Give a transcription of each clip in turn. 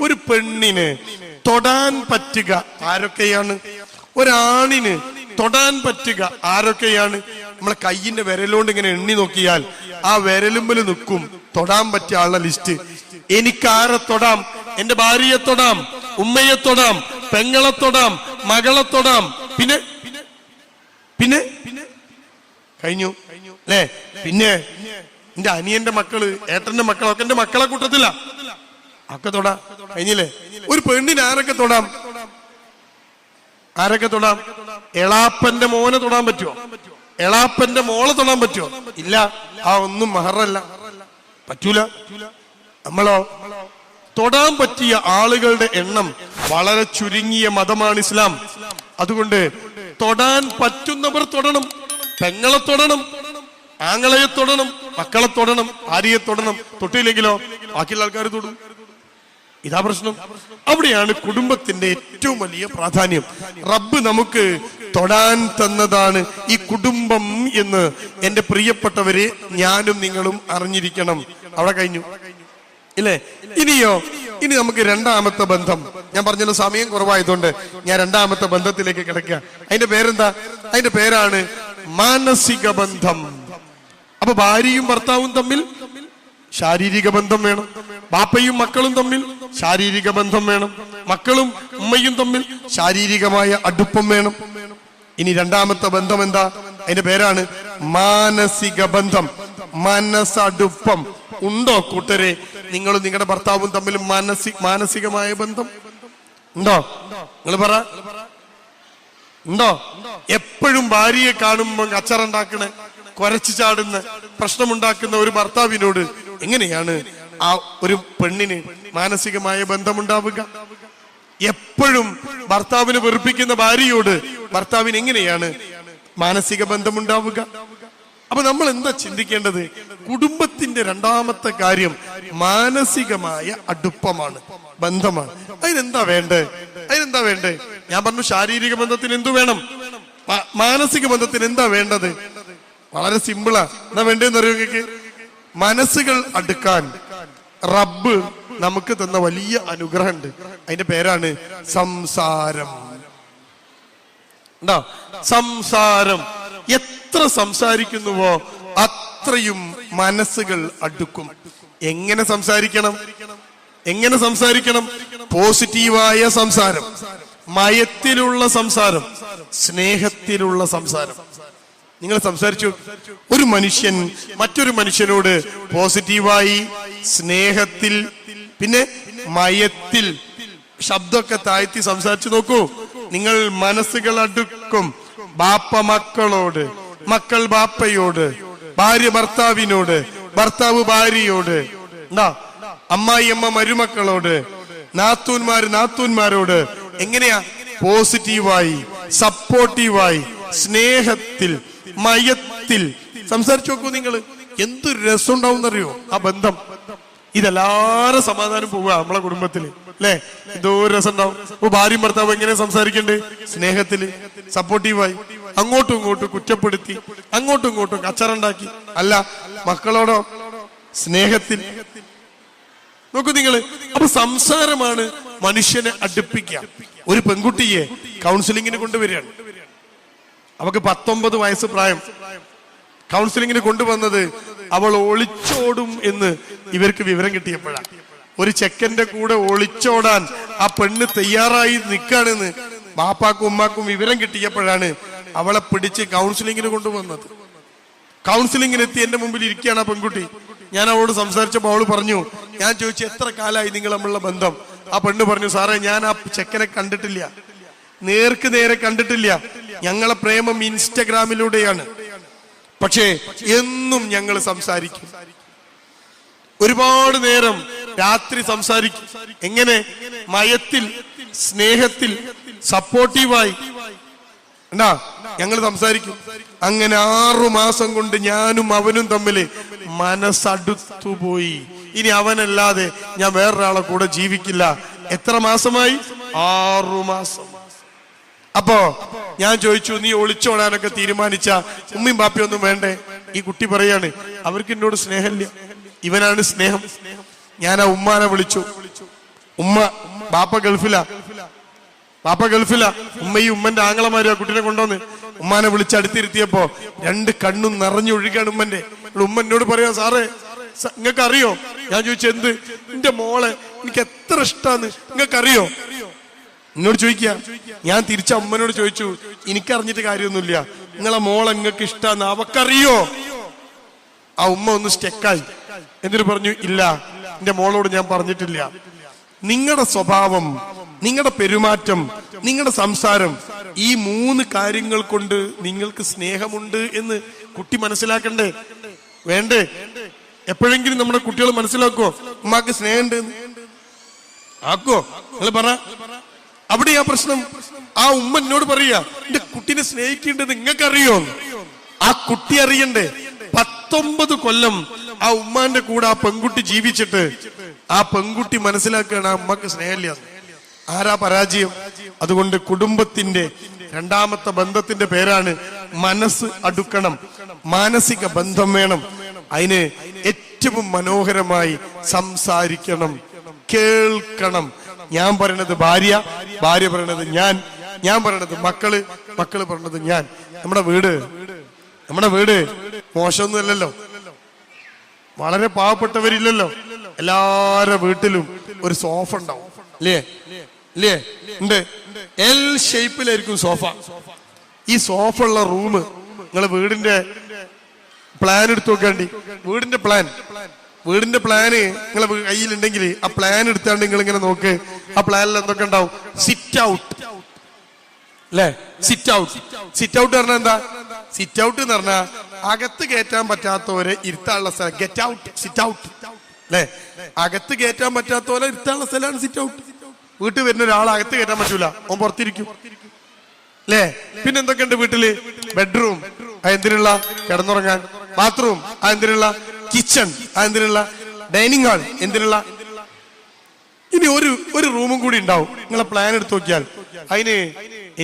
ഒരു പെണ്ണിന് തൊടാൻ പറ്റുക ആരൊക്കെയാണ്? ഒരാണിന് തൊടാൻ പറ്റുക ആരൊക്കെയാണ്? നമ്മളെ കയ്യിന്റെ വിരലുകൊണ്ട് ഇങ്ങനെ എണ്ണി നോക്കിയാൽ ആ വിരലുമ്പിൽ നിൽക്കും. തൊടാൻ പറ്റിയ ആളുടെ ലിസ്റ്റ്. എനിക്ക് ആരെ തൊടാം എന്റെ ഭാര്യയെ തൊടാം ഉമ്മയെ തൊടാം പെങ്ങളെ തൊടാം മകളെ തൊടാം. പിന്നെ? പിന്നെ? കഴിഞ്ഞു. അല്ലേ? പിന്നെ? എന്റെ അനിയന്റെ മക്കൾ ഏട്ടന്റെ മക്കളൊക്കെ എന്റെ മക്കളെ കൂട്ടത്തില്ല ഒക്കെ തൊടാം? കഴിഞ്ഞില്ലേ? ഒരു പെണ്ണിന് ആരൊക്കെ തൊടാം? ആരൊക്കെ തൊടാം? എളാപ്പന്റെ മോനെ തൊടാൻ പറ്റുമോ എളാപ്പന്റെ മോളെ തൊടാൻ പറ്റുമോ ഇല്ല. ആ ഒന്നും മഹറല്ല. പറ്റൂല. നമ്മളോ? തൊടാൻ പറ്റിയ ആളുകളുടെ എണ്ണം വളരെ ചുരുങ്ങിയ മതമാണ് ഇസ്ലാം. അതുകൊണ്ട് തൊടാൻ പറ്റുന്നവർ തൊടണം. പെങ്ങളെ തൊടണം. ആങ്ങളയെ തൊടണം. മക്കളെ തൊടണം. ആര്യയെ തൊടണം. തൊട്ടില്ലെങ്കിലോ ബാക്കിയുള്ള ആൾക്കാർ തൊടും. ഇതാ പ്രശ്നം. അവിടെയാണ് കുടുംബത്തിന്റെ ഏറ്റവും വലിയ പ്രാധാന്യം. റബ്ബ് നമുക്ക് തൊടാൻ തന്നതാണ് ഈ കുടുംബം എന്ന് എന്റെ പ്രിയപ്പെട്ടവരെ ഞാനും നിങ്ങളും അറിഞ്ഞിരിക്കണം. അവിടെ കഴിഞ്ഞു. ഇല്ലേ? ഇനിയോ? ഇനി നമുക്ക് രണ്ടാമത്തെ ബന്ധം. ഞാൻ പറഞ്ഞല്ലോ സമയം കുറവായതുകൊണ്ട് ഞാൻ രണ്ടാമത്തെ ബന്ധത്തിലേക്ക് കിടക്കുക. അതിന്റെ പേരെന്താ? അതിന്റെ പേരാണ് മാനസിക ബന്ധം. അപ്പൊ ഭാര്യയും ഭർത്താവും തമ്മിൽ ശാരീരിക ബന്ധം വേണം. ബാപ്പയും മക്കളും തമ്മിൽ ശാരീരിക ബന്ധം വേണം. മക്കളും ഉമ്മയും തമ്മിൽ ശാരീരികമായ അടുപ്പം വേണം. ഇനി രണ്ടാമത്തെ ബന്ധം എന്താ? അതിന്റെ പേരാണ് മാനസിക ബന്ധം. മനസ്സടുപ്പം. ഉണ്ടോ കൂട്ടരെ? നിങ്ങളും നിങ്ങളുടെ ഭർത്താവും തമ്മിൽ മാനസി മാനസികമായ ബന്ധം? ഉണ്ടോ? നിങ്ങൾ പറ. ഉണ്ടോ? എപ്പോഴും ഭാര്യയെ കാണുമ്പോൾ അച്ചറുണ്ടാക്കണ കൊരച്ചു ചാടുന്ന പ്രശ്നമുണ്ടാക്കുന്ന ഒരു ഭർത്താവിനോട് എങ്ങനെയാണ് ആ ഒരു പെണ്ണിന് മാനസികമായ ബന്ധമുണ്ടാവുക? എപ്പോഴും ഭർത്താവിന് വെറുപ്പിക്കുന്ന ഭാര്യയോട് ഭർത്താവിന് എങ്ങനെയാണ് മാനസിക ബന്ധമുണ്ടാവുക? അപ്പൊ നമ്മൾ എന്താ ചിന്തിക്കേണ്ടത്? കുടുംബത്തിന്റെ രണ്ടാമത്തെ കാര്യം മാനസികമായ അടുപ്പമാണ് ബന്ധമാണ്. അതിനെന്താ വേണ്ടേ? അതിനെന്താ വേണ്ടേ? ഞാൻ പറഞ്ഞു ശാരീരിക ബന്ധത്തിന് എന്തു വേണം? മാനസിക ബന്ധത്തിന് എന്താ വേണ്ടത്? വളരെ സിമ്പിളാ. എന്താ വേണ്ടതെന്ന് അറിയോ നിങ്ങൾക്ക് മനസ്സുകൾ അടുക്കാൻ റബ്ബ് നമുക്ക് തന്ന വലിയ അനുഗ്രഹമുണ്ട്. അതിന്റെ പേരാണ് സംസാരം. ഉണ്ടോ? സംസാരം. എത്ര സംസാരിക്കുന്നുവോ അത്രയും മനസ്സുകൾ അടുക്കും. എങ്ങനെ സംസാരിക്കണം? എങ്ങനെ സംസാരിക്കണം? പോസിറ്റീവായ സംസാരം. മയത്തിലുള്ള സംസാരം. സ്നേഹത്തിലുള്ള സംസാരം. നിങ്ങൾ സംസാരിച്ചു. ഒരു മനുഷ്യൻ മറ്റൊരു മനുഷ്യനോട് പോസിറ്റീവായി സ്നേഹത്തിൽ പിന്നെ മയത്തിൽ ശബ്ദമൊക്കെ താഴ്ത്തി സംസാരിച്ചു നോക്കൂ. നിങ്ങൾ മനസ്സുകൾ അടുക്കും ബാപ്പ മക്കളോട് മക്കൾ ബാപ്പയോട് ഭാര്യ ഭർത്താവിനോട് ഭർത്താവ് ഭാര്യയോട് എന്താ അമ്മായിയമ്മ മരുമക്കളോട് നാത്തൂന്മാർ നാത്തൂന്മാരോട് എങ്ങനെയാ? പോസിറ്റീവായി സപ്പോർട്ടീവായി സ്നേഹത്തിൽ മയത്തിൽ. സംസാരിച്ചു നോക്കൂ നിങ്ങൾ എന്ത് രസം ഉണ്ടാവും ആ ബന്ധം. ഇതെല്ലാരും സമാധാനം പോവുക നമ്മളെ കുടുംബത്തിൽ. അല്ലേ എന്തോ രസം ഉണ്ടാവും ഇപ്പൊ ഭാര്യയും ഭർത്താവ് എങ്ങനെ സംസാരിക്കണ്ടേ? സ്നേഹത്തിൽ. സപ്പോർട്ടീവായി അങ്ങോട്ടും ഇങ്ങോട്ടും കുറ്റപ്പെടുത്തി. അങ്ങോട്ടും ഇങ്ങോട്ടും കച്ചറുണ്ടാക്കി. അല്ല മക്കളോടോ? സ്നേഹത്തിൽ. നോക്കൂ നിങ്ങൾ. അപ്പൊ സംസാരമാണ് മനുഷ്യനെ അടുപ്പിക്കുക. ഒരു പെൺകുട്ടിയെ കൗൺസിലിങ്ങിന് കൊണ്ടുവരികയാണ്. അവക്ക് പത്തൊമ്പത് വയസ്സ് പ്രായം. കൗൺസിലിങ്ങിന് കൊണ്ടുവന്നത് അവൾ ഒളിച്ചോടും എന്ന് ഇവർക്ക് വിവരം കിട്ടിയപ്പോഴാണ് ഒരു ചെക്കന്റെ കൂടെ ഒളിച്ചോടാൻ ആ പെണ്ണ് തയ്യാറായി നിൽക്കാണെന്ന് ബാപ്പാക്കും ഉമ്മാക്കും വിവരം കിട്ടിയപ്പോഴാണ് അവളെ പിടിച്ച് കൗൺസിലിങ്ങിന് കൊണ്ടുവന്നത്. കൗൺസിലിങ്ങിന് എത്തി എന്റെ മുമ്പിൽ ഇരിക്കുകയാണ് ആ പെൺകുട്ടി. ഞാൻ അവളോട് സംസാരിച്ചപ്പോൾ അവൾ പറഞ്ഞു ഞാൻ ചോദിച്ചു എത്ര കാലമായി നിങ്ങൾ തമ്മിലുള്ള ബന്ധം? ആ പെണ്ണ് പറഞ്ഞു സാറേ ഞാൻ ആ ചെക്കനെ കണ്ടിട്ടില്ല. നേർക്ക് നേരെ കണ്ടിട്ടില്ല. ഞങ്ങളെ പ്രേമം ഇൻസ്റ്റഗ്രാമിലൂടെയാണ്. പക്ഷേ എന്നും ഞങ്ങൾ സംസാരിക്കും. ഒരുപാട് നേരം രാത്രി സംസാരിക്കും. എങ്ങനെ? മയത്തിൽ സ്നേഹത്തിൽ സപ്പോർട്ടീവായി. എന്നാ ഞങ്ങൾ സംസാരിക്കും. അങ്ങനെ ആറു മാസം കൊണ്ട് ഞാനും അവനും തമ്മിൽ മനസ്സടുത്തുപോയി. ഇനി അവനല്ലാതെ ഞാൻ വേറൊരാളെ കൂടെ ജീവിക്കില്ല. എത്ര മാസമായി? ആറു മാസം. അപ്പോ ഞാൻ ചോദിച്ചു നീ ഒളിച്ചോടാനൊക്കെ തീരുമാനിച്ച ഉമ്മയും ബാപ്പിയൊന്നും വേണ്ടേ? ഈ കുട്ടി പറയാണ് അവർക്ക് എന്നോട് സ്നേഹമില്ല. ഇവനാണ് സ്നേഹം. ഞാൻ ആ ഉമ്മാനെ വിളിച്ചു. ഉമ്മ ബാപ്പ ഗൾഫില. ബാപ്പ ഗൾഫില. ഉമ്മയും ഉമ്മന്റെ ആങ്ങളമാരും ആ കുട്ടിനെ കൊണ്ടുവന്ന്. ഉമ്മാനെ വിളിച്ച് അടുത്തിരുത്തിയപ്പോ രണ്ട് കണ്ണും നിറഞ്ഞൊഴുകാണ് ഉമ്മന്റെ. ഉമ്മ എന്നോട് പറയാ സാറേ നിങ്ങൾക്ക് അറിയോ ഞാൻ ചോദിച്ചു എന്ത്? എന്റെ മോളെ എനിക്ക് എത്ര ഇഷ്ടാന്ന്. നിങ്ങൾക്ക് അറിയോ എന്നോട് ചോദിക്കുക. ഞാൻ തിരിച്ച അമ്മനോട് ചോദിച്ചു എനിക്കറിഞ്ഞിട്ട് കാര്യമൊന്നുമില്ല. നിങ്ങളെ മോൾ എങ്ങക്ക് ഇഷ്ടാന്ന് അവക്കറിയോ? ആ ഉമ്മ ഒന്ന് സ്റ്റെക്കായി. എന്നിട്ട് പറഞ്ഞു ഇല്ല എന്റെ മോളോട് ഞാൻ പറഞ്ഞിട്ടില്ല. നിങ്ങളുടെ സ്വഭാവം നിങ്ങളുടെ പെരുമാറ്റം നിങ്ങളുടെ സംസാരം ഈ മൂന്ന് കാര്യങ്ങൾ കൊണ്ട് നിങ്ങൾക്ക് സ്നേഹമുണ്ട് എന്ന് കുട്ടി മനസ്സിലാക്കണ്ടേ? വേണ്ടേ? എപ്പോഴെങ്കിലും നമ്മുടെ കുട്ടികൾ മനസ്സിലാക്കോ ഉമ്മാക്ക് സ്നേഹമുണ്ട്? ആക്കോ നിങ്ങൾ പറ. അവിടെ ആ പ്രശ്നം. ആ ഉമ്മ എന്നോട് പറയാ എന്റെ കുട്ടീനെ സ്നേഹിക്കേണ്ടത് നിങ്ങൾക്കറിയോ? ആ കുട്ടി അറിയണ്ടേ പത്തൊമ്പത് കൊല്ലം ആ ഉമ്മാന്റെ കൂടെ ആ പെൺകുട്ടി ജീവിച്ചിട്ട് ആ പെൺകുട്ടി മനസ്സിലാക്കുകയാണ് ആ ഉമ്മക്ക് സ്നേഹമില്ല. ആരാ പരാജയം? അതുകൊണ്ട് കുടുംബത്തിന്റെ രണ്ടാമത്തെ ബന്ധത്തിന്റെ പേരാണ് മനസ്സ് അടുക്കണം. മാനസിക ബന്ധം വേണം. അതിന് ഏറ്റവും മനോഹരമായി സംസാരിക്കണം. കേൾക്കണം. ഞാൻ പറയണത് ഭാര്യ ഭാര്യ പറയണത് ഞാൻ. ഞാൻ പറയണത് മക്കൾ മക്കൾ പറയണത് ഞാൻ. നമ്മുടെ വീട് നമ്മുടെ വീട് മോശമൊന്നുമല്ലല്ലോ വളരെ പാവപ്പെട്ടവരില്ലല്ലോ. എല്ലാരുടെ വീട്ടിലും ഒരു സോഫ ഉണ്ടാവും. അല്ലേ അല്ലേ ഉണ്ട്. എൽ ഷേപ്പിലായിരിക്കും സോഫ. ഈ സോഫ ഉള്ള റൂം നിങ്ങളെ വീടിന്റെ പ്ലാൻ എടുത്തു നോക്കേണ്ടി വീടിന്റെ പ്ലാൻ വീടിന്റെ പ്ലാന് നിങ്ങളെ കയ്യിലുണ്ടെങ്കിൽ ആ പ്ലാൻ എടുത്താണ്ട് നിങ്ങൾ ഇങ്ങനെ നോക്ക്. ആ പ്ലാനിൽ എന്തൊക്കെ ഉണ്ടാവും? സിറ്റ് ഔട്ട് അല്ലേ സിറ്റ് ഔട്ട് സിറ്റ് ഔട്ട് പറഞ്ഞാൽ എന്താ? സിറ്റ് ഔട്ട് എന്ന് പറഞ്ഞാൽ അകത്ത് കയറ്റാൻ പറ്റാത്തവരെ ഇരുത്താനുള്ള സ്ഥലം. ഗെറ്റ് ഔട്ട് സിറ്റ് ഔട്ട് അല്ലേ അകത്ത് കയറ്റാൻ പറ്റാത്തവരെ ഇരുത്താനുള്ള സ്ഥലമാണ് സിറ്റ് ഔട്ട് വീട്ടിൽ വരുന്ന ഒരാൾ അകത്ത് കയറ്റാൻ പറ്റൂല. ഓൻ പുറത്തിരിക്കും. അല്ലേ പിന്നെ എന്തൊക്കെയുണ്ട് വീട്ടിൽ? ബെഡ്റൂം എന്തിനുള്ള കിടന്നുറങ്ങാൻ. ബാത്റൂം എന്തിനുള്ള കിച്ചൺ എന്തിനുള്ള ഡൈനിങ് ഹാൾ എന്തിനുള്ള? ഇനി ഒരു ഒരു റൂമും കൂടി ഉണ്ടാവും. നിങ്ങളെ പ്ലാൻ എടുത്തു നോക്കിയാൽ. അതിന്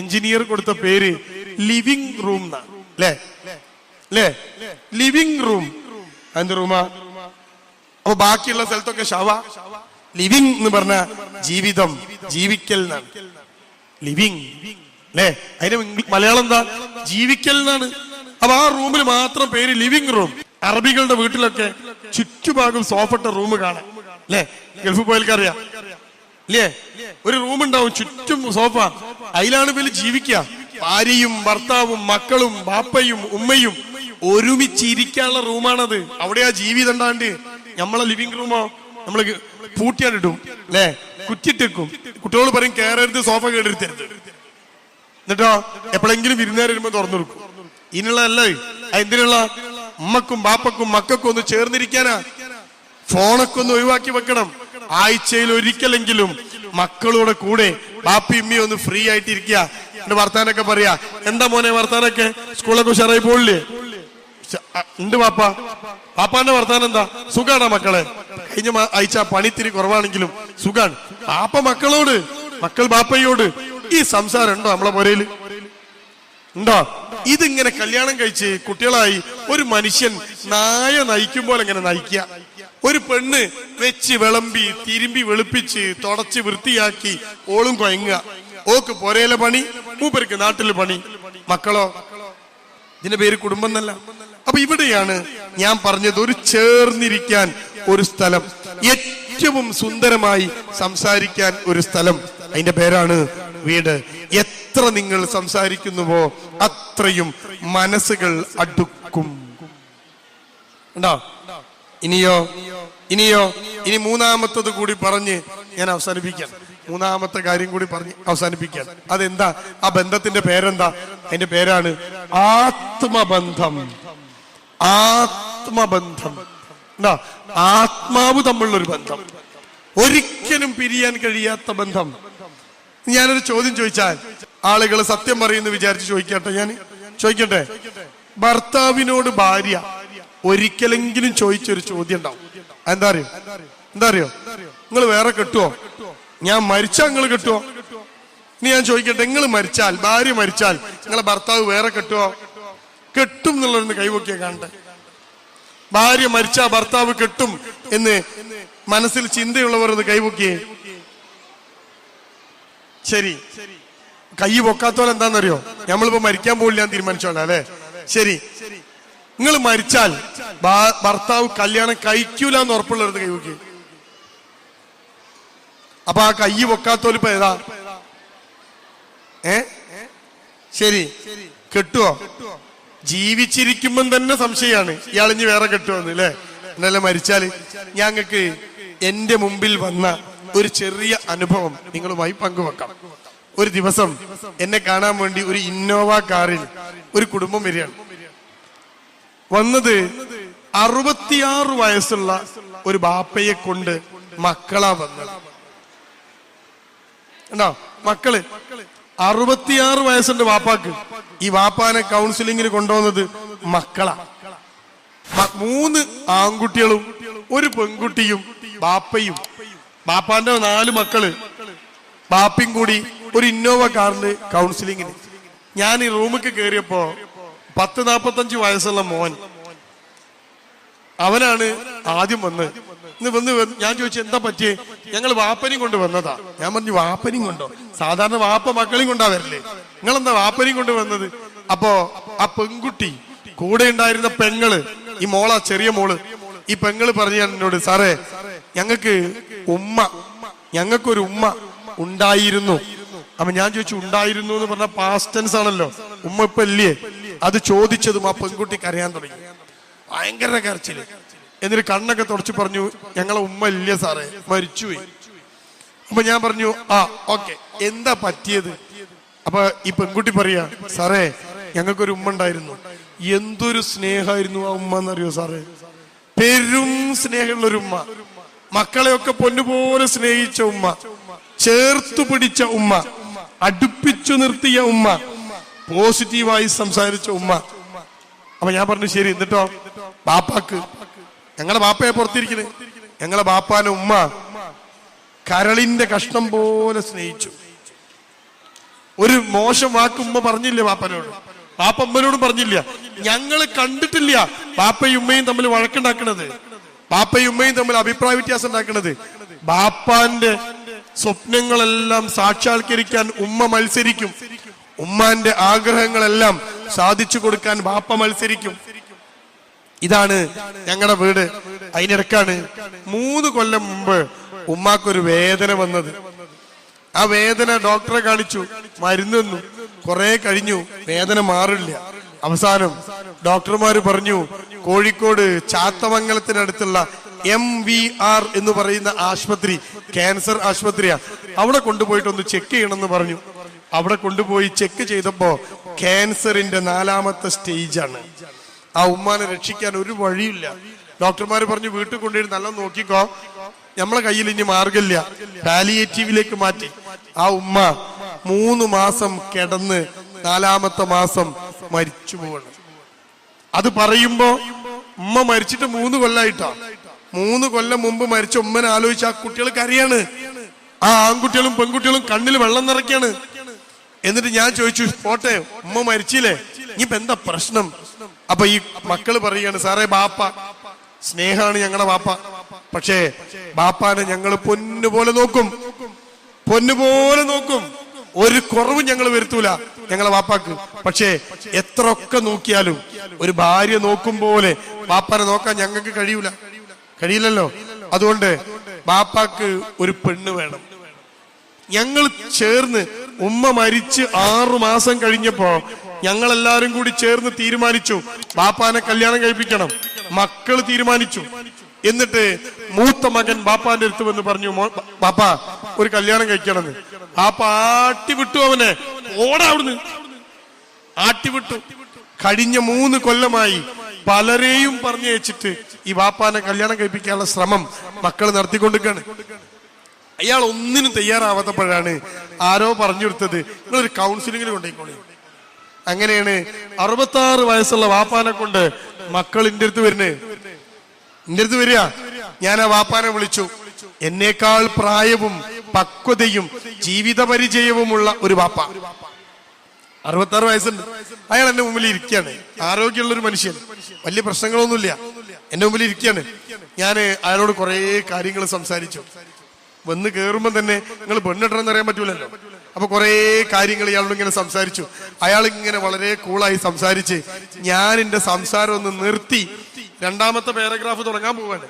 എഞ്ചിനീയർ കൊടുത്ത പേര് ലിവിങ് റൂം അല്ലേ അല്ലേ ലിവിങ് റൂം എന്ത് റൂമാ അപ്പൊ ബാക്കിയുള്ള സ്ഥലത്തൊക്കെ ഷവ ലിവിങ് എന്ന് പറഞ്ഞ ജീവിതം ജീവിക്കൽ എന്നാണ്. അല്ലേ അതിന് മലയാളം എന്താ? ജീവിക്കൽ എന്നാണ്. അപ്പൊ ആ റൂമിൽ മാത്രം പേര് ലിവിങ് റൂം അറബികളുടെ വീട്ടിലൊക്കെ ചുറ്റുഭാഗം സോഫട്ട റൂം കാണാം. അല്ലേ ഗൾഫ് പോയാൽക്കറിയാം അല്ലേ ഒരു റൂം ഉണ്ടാവും ചുറ്റും സോഫ. അതിലാണ് ഇവർ ജീവിക്കുക ഭാര്യയും ഭർത്താവും മക്കളും ബാപ്പയും ഉമ്മയും ഒരുമിച്ച് ഇരിക്കാനുള്ള റൂമാണത്. ആ ജീവിതം ഉണ്ടാണ്ട് നമ്മളെ ലിവിംഗ് റൂമോ? നമ്മൾ പൂട്ടിയാണ്ടിട്ടും അല്ലേ കുറ്റിട്ടിക്കും കുട്ടികൾ പറയും കയറരുത് സോഫ കേടരുത്തരുത് എന്നിട്ടോ? എപ്പോഴെങ്കിലും വിരുന്നേരം വരുമ്പോ തുറന്നു കൊടുക്കും ഇതിനുള്ളതല്ല എന്തിനുള്ള ഉമ്മക്കും ബാപ്പക്കും മക്കൾക്കും ഒന്ന് ചേർന്നിരിക്കാനാ. ഫോണൊക്കെ ഒന്ന് ഒഴിവാക്കി വെക്കണം. ആഴ്ചയിൽ ഒരിക്കലെങ്കിലും മക്കളോടെ കൂടെ ബാപ്പി ഇമ്മി ഒന്ന് ഫ്രീ ആയിട്ടിരിക്കുക. എന്റെ വർത്താനൊക്കെ പറയാ. എന്താ മോനെ വർത്താനൊക്കെ? സ്കൂളൊക്കെ ഉഷാറായി പോളില്ലേ ഉണ്ട് പാപ്പ പാപ്പാന്റെ വർത്താനം എന്താ? സുഖാണ മക്കളെ? കഴിഞ്ഞ ആഴ്ച പണിത്തിരി കുറവാണെങ്കിലും സുഖാണ്. പാപ്പ മക്കളോട് മക്കൾ ബാപ്പയോട് ഈ സംസാരം ഉണ്ടോ നമ്മളെ പുരയിൽ ഉണ്ടോ? ഇതിങ്ങനെ കല്യാണം കഴിച്ച് കുട്ടികളായി ഒരു മനുഷ്യൻ നായ നയിക്കുമ്പോൾ എങ്ങനെ നയിക്കുക? ഒരു പെണ്ണ് വെച്ച് വിളമ്പി തിരുമ്പി വെളുപ്പിച്ച് തുടച്ച് വൃത്തിയാക്കി ഓളും കൊയങ്ങുക. ഓക്ക് പോരയിലെ പണി മൂപ്പർക്ക് നാട്ടിലെ പണി. മക്കളോ ഇതിന്റെ പേര് കുടുംബം എന്നല്ല. അപ്പൊ ഇവിടെയാണ് ഞാൻ പറഞ്ഞത് ഒരു ചേർന്നിരിക്കാൻ ഒരു സ്ഥലം. ഏറ്റവും സുന്ദരമായി സംസാരിക്കാൻ ഒരു സ്ഥലം. അതിന്റെ പേരാണ് വീട് എത്ര നിങ്ങൾ സംസാരിക്കുന്നുവോ അത്രയും മനസ്സുകൾ അടുക്കും. ഉണ്ടോ ഇനിയോ ഇനിയോ ഇനി മൂന്നാമത്തത് കൂടി പറഞ്ഞ് ഞാൻ അവസാനിപ്പിക്കാം. മൂന്നാമത്തെ കാര്യം കൂടി പറഞ്ഞ് അവസാനിപ്പിക്കാം. അതെന്താ? ആ ബന്ധത്തിന്റെ പേരെന്താ? അതിന്റെ പേരാണ് ആത്മബന്ധം. ആത്മബന്ധം. എന്താ ആത്മാവ് തമ്മിലുള്ള ഒരു ബന്ധം. ഒരിക്കലും പിരിയാൻ കഴിയാത്ത ബന്ധം. ഞാനൊരു ചോദ്യം ചോദിച്ചാൽ ആളുകൾ സത്യം പറയുന്നു വിചാരിച്ച് ചോദിക്കട്ടെ ഞാൻ? ചോദിക്കട്ടെ? ഭർത്താവിനോട് ഭാര്യ ഒരിക്കലെങ്കിലും ചോദിച്ചൊരു ചോദ്യം ഉണ്ടാവും എന്താ അറിയോ? എന്താ അറിയോ? നിങ്ങൾ വേറെ കെട്ടുവോ? ഞാൻ മരിച്ചാൽ നിങ്ങൾ കെട്ടുവോ? ഇനി ഞാൻ ചോദിക്കട്ടെ നിങ്ങൾ മരിച്ചാൽ ഭാര്യ മരിച്ചാൽ നിങ്ങളെ ഭർത്താവ് വേറെ കെട്ടുവോ? കെട്ടും എന്നുള്ളൊന്ന് കൈവക്കിയ കാണട്ടെ ഭാര്യ മരിച്ചാൽ ഭർത്താവ് കെട്ടും എന്ന് മനസ്സിൽ ചിന്തയുള്ളവർ ഒന്ന് കൈവക്കിയേ ശരി. കൈ പൊക്കാത്തോലെ എന്താണെന്നറിയോ? നമ്മളിപ്പോ മരിക്കാൻ പോകില്ല എന്ന് തീരുമാനിച്ചോണ്ട അല്ലെ? ശരി. നിങ്ങൾ മരിച്ചാൽ ഭർത്താവ് കല്യാണം കഴിക്കൂല എന്ന് ഉറപ്പുള്ളവർക്ക് കൈ നോക്കി അപ്പൊ ആ കൈ പൊക്കാത്തോൽ ഇപ്പൊ ഏതാ? ഏ? ശരി. കെട്ടുവോ? ജീവിച്ചിരിക്കുമ്പം തന്നെ സംശയമാണ്. ഇയാളിഞ്ഞ് വേറെ കെട്ടുവന്ന് അല്ലേ? എന്നല്ല മരിച്ചാൽ. ഞങ്ങൾക്ക് എന്റെ മുമ്പിൽ വന്ന ഒരു ചെറിയ അനുഭവം നിങ്ങളുമായി പങ്കുവെക്കാം. ഒരു ദിവസം എന്നെ കാണാൻ വേണ്ടി ഒരു ഇന്നോവ കാറിൽ ഒരു കുടുംബം വരികയാണ്. വന്നത് അറുപത്തിയാറ് വയസ്സുള്ള ഒരു ബാപ്പയെ കൊണ്ട് മക്കളാ വന്നത്. ഉണ്ടോ മക്കൾ. അറുപത്തിയാറ് വയസ്സുണ്ട് വാപ്പാക്ക് ഈ വാപ്പാനെ കൗൺസിലിങ്ങിന് കൊണ്ടുവന്നത് മക്കളാ. മൂന്ന് ആൺകുട്ടികളും ഒരു പെൺകുട്ടിയും ബാപ്പയും ബാപ്പാന്റെ നാല് മക്കൾ. ബാപ്പയും കൂടി ഒരു ഇന്നോവ കാറിന് കൗൺസിലിങ്ങിന് ഞാൻ ഈ റൂമിക്ക് കയറിയപ്പോ പത്ത് നാപ്പത്തഞ്ച് വയസ്സുള്ള മോൻ. അവനാണ് ആദ്യം വന്ന്. ഇന്ന് വന്ന് ഞാൻ ചോദിച്ചു എന്താ പറ്റിയേ? ഞങ്ങൾ വാപ്പനെയും കൊണ്ട് വന്നതാ. ഞാൻ പറഞ്ഞു വാപ്പനെയും കൊണ്ടോ? സാധാരണ വാപ്പ മക്കളെയും കൊണ്ടാ നിങ്ങൾ എന്താ വാപ്പനെയും കൊണ്ട് വന്നത്? അപ്പോ ആ പെൺകുട്ടി കൂടെ ഉണ്ടായിരുന്ന പെങ്ങൾ ഈ മോളാ ചെറിയ മോൾ ഈ പെങ്ങൾ പറഞ്ഞു എന്നോട് സാറേ ഞങ്ങൾക്ക് ഉമ്മ. ഞങ്ങൾക്കൊരു ഉമ്മ ഉണ്ടായിരുന്നു. അപ്പൊ ഞാൻ ചോദിച്ചു ഉണ്ടായിരുന്നു എന്ന് പറഞ്ഞ പാസ്റ്റൻസ് ആണല്ലോ. ഉമ്മ ഇപ്പൊ ഇല്ലേ? അത് ചോദിച്ചതും ആ പെൺകുട്ടി കരയാൻ തുടങ്ങി. ഭയങ്കര കരച്ചിൽ. എന്നിട്ട് കണ്ണൊക്കെ തുടച്ചു പറഞ്ഞു ഞങ്ങളെ ഉമ്മ ഇല്ല സാറേ? മരിച്ചുപോയി. അപ്പൊ ഞാൻ പറഞ്ഞു ആ ഓക്കെ. എന്താ പറ്റിയത്? അപ്പൊ ഈ പെൺകുട്ടി പറയാ സാറേ ഞങ്ങൾക്കൊരു ഉമ്മ ഉണ്ടായിരുന്നു. എന്തൊരു സ്നേഹമായിരുന്നു ആ ഉമ്മ എന്നറിയോ സാറേ? പെരും സ്നേഹമുള്ളൊരു ഉമ്മ. മക്കളെയൊക്കെ പൊന്നുപോലെ സ്നേഹിച്ച ഉമ്മ ചേർത്തു പിടിച്ച ഉമ്മ അടുപ്പിച്ചു നിർത്തിയ ഉമ്മ പോസിറ്റീവായി സംസാരിച്ച ഉമ്മ. അപ്പൊ ഞാൻ പറഞ്ഞു ശരി എന്നിട്ടോ? ബാപ്പാക്ക്. ഞങ്ങളെ ബാപ്പയെ പുറത്തിരിക്കുന്നത് ഞങ്ങളെ ബാപ്പാനെ ഉമ്മ കരളിന്റെ കഷ്ണം പോലെ സ്നേഹിച്ചു. ഒരു മോശം വാക്ക് ഉമ്മ പറഞ്ഞില്ല ബാപ്പനോട്? ബാപ്പ ഉമ്മനോടും പറഞ്ഞില്ല. ഞങ്ങൾ കണ്ടിട്ടില്ല ബാപ്പയും ഉമ്മയും തമ്മിൽ വഴക്കുണ്ടാക്കണത്. ബാപ്പയും ഉമ്മയും തമ്മിൽ അഭിപ്രായ വ്യത്യാസം ഉണ്ടാക്കുന്നത് ബാപ്പാന്റെ സ്വപ്നങ്ങളെല്ലാം സാക്ഷാത്കരിക്കാൻ ഉമ്മ മത്സരിക്കും. ഉമ്മാന്റെ ആഗ്രഹങ്ങളെല്ലാം സാധിച്ചു കൊടുക്കാൻ ബാപ്പ മത്സരിക്കും. ഇതാണ് ഞങ്ങളുടെ വീട്. അതിനിടക്കാണ് മൂന്ന് കൊല്ലം മുമ്പ് ഉമ്മാക്കൊരു വേദന വന്നത്. ആ വേദന ഡോക്ടറെ കാണിച്ചു. മരുന്നു കുറെ കഴിഞ്ഞു. വേദന മാറില്ല. അവസാനം ഡോക്ടർമാർ പറഞ്ഞു കോഴിക്കോട് ചാത്തമംഗലത്തിനടുത്തുള്ള എം വി ആർ എന്ന് പറയുന്ന ആശുപത്രി ക്യാൻസർ ആശുപത്രിയാ. അവിടെ കൊണ്ടുപോയിട്ട് ഒന്ന് ചെക്ക് ചെയ്യണമെന്ന് പറഞ്ഞു. അവിടെ കൊണ്ടുപോയി ചെക്ക് ചെയ്തപ്പോ ക്യാൻസറിന്റെ നാലാമത്തെ സ്റ്റേജാണ്. ആ ഉമ്മാനെ രക്ഷിക്കാൻ ഒരു വഴിയില്ല. ഡോക്ടർമാർ പറഞ്ഞു വീട്ടിൽ കൊണ്ടുപോയി നല്ല നോക്കിക്കോ. നമ്മളെ കയ്യിൽ ഇനി മാർഗമില്ല പാലിയേറ്റീവിലേക്ക് മാറ്റി. ആ ഉമ്മ മൂന്ന് മാസം കിടന്ന് നാലാമത്തെ മാസം മരിച്ചു പോകണം അത് പറയുമ്പോ ഉമ്മ മരിച്ചിട്ട് മൂന്ന് കൊല്ലായിട്ടാ. മൂന്ന് കൊല്ലം മുമ്പ് മരിച്ച ഉമ്മനെ ആലോചിച്ച ആ കുട്ടികൾ കരയാണ്. ആ ആൺകുട്ടികളും പെൺകുട്ടികളും കണ്ണിൽ വെള്ളം നിറയ്ക്കാണ്. എന്നിട്ട് ഞാൻ ചോദിച്ചു പോട്ടെ ഉമ്മ മരിച്ചില്ലേ? ഇനിയിപ്പോ എന്താ പ്രശ്നം? അപ്പൊ ഈ മക്കൾ പറയാണ് സാറേ ബാപ്പ സ്നേഹാണ് ഞങ്ങളുടെ ബാപ്പ. പക്ഷേ ബാപ്പാനെ ഞങ്ങൾ പൊന്നുപോലെ നോക്കും. പൊന്നുപോലെ നോക്കും. ഒരു കുറവും ഞങ്ങൾ വരുത്തൂല. ഞങ്ങളെ വാപ്പാക്ക്. പക്ഷേ എത്ര ഒക്കെ നോക്കിയാലും ഒരു ഭാര്യ നോക്കും പോലെ വാപ്പാനെ നോക്കാൻ ഞങ്ങൾക്ക് കഴിയൂല. കഴിയില്ലല്ലോ? അതുകൊണ്ട് വാപ്പാക്ക് ഒരു പെണ്ണ് വേണം. ഞങ്ങൾ ചേർന്ന് ഉമ്മ മരിച്ച് ആറു മാസം കഴിഞ്ഞപ്പോ ഞങ്ങൾ കൂടി ചേർന്ന് തീരുമാനിച്ചു. ബാപ്പാനെ കല്യാണം കഴിപ്പിക്കണം. മക്കൾ തീരുമാനിച്ചു. എന്നിട്ട് മൂത്ത മകൻ ബാപ്പാന്റെ അടുത്ത് വന്ന് പറഞ്ഞു "മോ- ബാപ്പ ഒരു കല്യാണം കഴിക്കണമെന്ന്. ബാപ്പ ആട്ടി വിട്ടു അവനെ. ഓടാ അവിടുന്ന്. ആട്ടി വിട്ടു. കഴിഞ്ഞ മൂന്ന് കൊല്ലമായി പലരെയും പറഞ്ഞു വെച്ചിട്ട് ഈ ബാപ്പാനെ കല്യാണം കഴിപ്പിക്കാനുള്ള ശ്രമം മക്കൾ നടത്തിക്കൊണ്ടിരിക്കുകയാണ്. അയാൾ ഒന്നിനും തയ്യാറാവാത്തപ്പോഴാണ് ആരോ പറഞ്ഞു കൊടുത്തത് നിങ്ങളൊരു കൗൺസിലിംഗിൽ കൊണ്ടേക്കോളി അങ്ങനെയാണ് അറുപത്തി ആറ് വയസ്സുള്ള വാപ്പാനെ കൊണ്ട് മക്കൾ അടുത്ത് വരുന്നത്. ഇന്റെ അടുത്ത് വരിക. ഞാൻ ആ വാപ്പാനെ വിളിച്ചു. എന്നേക്കാൾ പ്രായവും പക്വതയും ജീവിത പരിചയവുമുള്ള ഒരു വാപ്പ. അറുപത്തി ആറ് വയസ്സുണ്ട്. അയാൾ എന്റെ മുമ്പിൽ ഇരിക്കുകയാണ്. ആരോഗ്യമുള്ള ഒരു മനുഷ്യൻ. വലിയ പ്രശ്നങ്ങളൊന്നുമില്ല. എന്റെ മുമ്പിൽ ഇരിക്കുകയാണ്. ഞാൻ അയാളോട് കുറെ കാര്യങ്ങൾ സംസാരിച്ചു. വന്ന് കയറുമ്പോൾ തന്നെ നിങ്ങൾ പെണ്ണിടണമെന്ന് അറിയാൻ പറ്റൂലല്ലോ. അപ്പൊ കുറെ കാര്യങ്ങൾ ഇയാളോട് ഇങ്ങനെ സംസാരിച്ചു. അയാൾ ഇങ്ങനെ വളരെ കൂളായി സംസാരിച്ച് ഞാൻ എന്റെ സംസാരം ഒന്ന് നിർത്തി രണ്ടാമത്തെ പാരഗ്രാഫ് തുടങ്ങാൻ പോവാണ്.